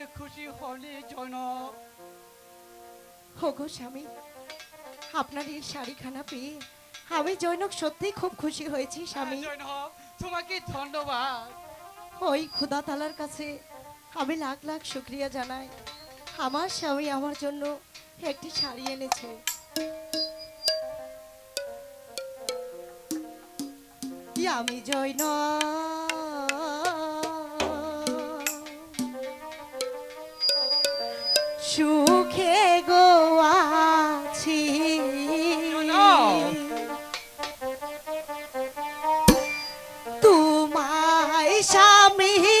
খুশি হলে হোগো স্বামী আপনার এই শাড়িখানা পেয়ে আমি জৈনক সত্যিই খুব খুশি হয়েছি স্বামী। জৈনব তোমাকে ধন্যবাদ। ওই খুদা তালার কাছে আমি লাখ লাখ শুক্রিয়া জানাই। আমার স্বামী আমার জন্য একটি শাড়ি এনেছে। কি আমি জৈন সুখে গো আছি। তোমায় স্বামী